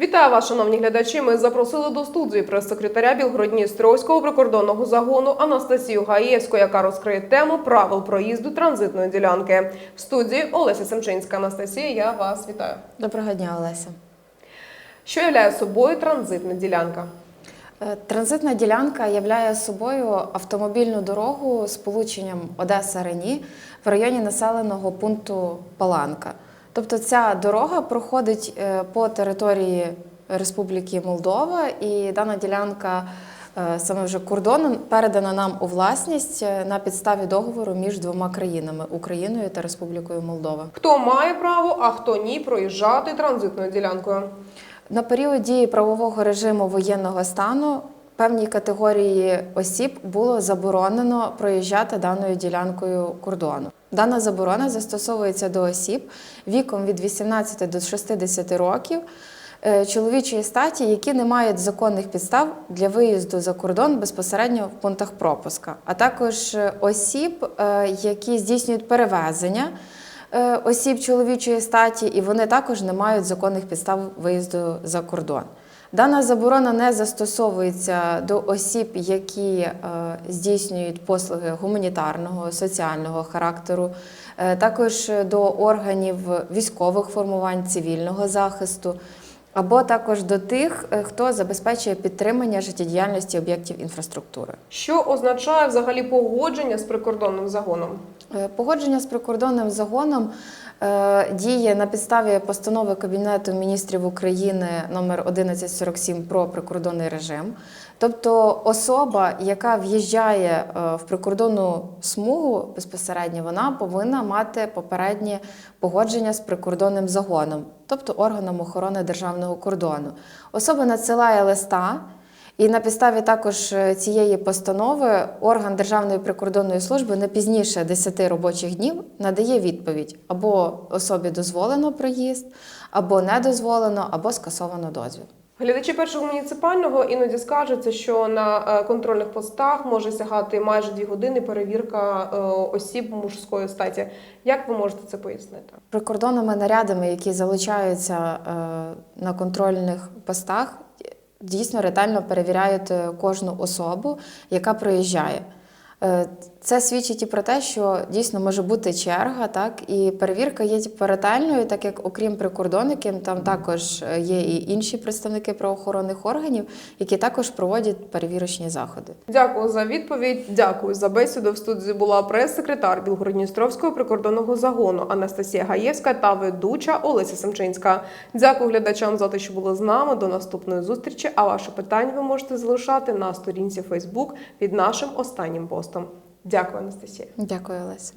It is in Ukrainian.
Вітаю вас, шановні глядачі. Ми запросили до студії прес-секретаря Білгородністровського прикордонного загону Анастасію Гаєвську, яка розкриє тему правил проїзду транзитної ділянки. В студії Олеся Семчинська. Анастасія, я вас вітаю. Доброго дня, Олеся. Що являє собою транзитна ділянка? Е, Транзитна ділянка являє собою автомобільну дорогу з полученням Одеса-Рені в районі населеного пункту Паланка. Тобто ця дорога проходить е, по території Республіки Молдова, і дана ділянка е, саме вже кордоном передана нам у власність е, на підставі договору між двома країнами Україною та Республікою Молдова. Хто має право, а хто ні, проїжджати транзитною ділянкою? На період дії правового режиму воєнного стану певній категорії осіб було заборонено проїжджати даною ділянкою кордону. Дана заборона застосовується до осіб віком від 18 до 60 років е, чоловічої статі, які не мають законних підстав для виїзду за кордон безпосередньо в пунктах пропуска, а також е, осіб, е, які здійснюють перевезення осіб чоловічої статі, і вони також не мають законних підстав виїзду за кордон. Дана заборона не застосовується до осіб, які е, здійснюють послуги гуманітарного, соціального характеру, е, також до органів військових формувань, цивільного захисту, або також до тих, е, хто забезпечує підтримання життєдіяльності об'єктів інфраструктури. Що означає взагалі погодження з прикордонним загоном? Погодження з прикордонним загоном діє на підставі постанови Кабінету міністрів України номер 1147 про прикордонний режим. Тобто особа, яка в'їжджає е, в прикордонну смугу безпосередньо, вона повинна мати попереднє погодження з прикордонним загоном, тобто органом охорони державного кордону. Особа надсилає листа. І на підставі також е, цієї постанови орган Державної прикордонної служби не пізніше 10 робочих днів надає відповідь або особі дозволено проїзд, або не дозволено, або скасовано дозвіл. Глядачі першого муніципального іноді скаржаться, що на е, контрольних постах може сягати майже дві години перевірка е, осіб мужської статі. Як ви можете це пояснити? Прикордонними нарядами, які залучаються на контрольних постах, дійсно ретельно перевіряють е, кожну особу, яка проїжджає. Е, Це свідчить і про те, що дійсно може бути черга, так і перевірка є типу, так як окрім прикордонників, там також е, є і інші представники правоохоронних органів, які також проводять перевірочні заходи. Дякую за відповідь. Дякую за бесіду. В студії була прес-секретар Білгородністровського прикордонного загону Анастасія Гаєвська та ведуча Олеся Семчинська. Дякую глядачам за те, що були з нами. До наступної зустрічі. А ваші питання ви можете залишати на сторінці Facebook під нашим останнім постом. Дякую, Анастасія. Дякую, Олеся.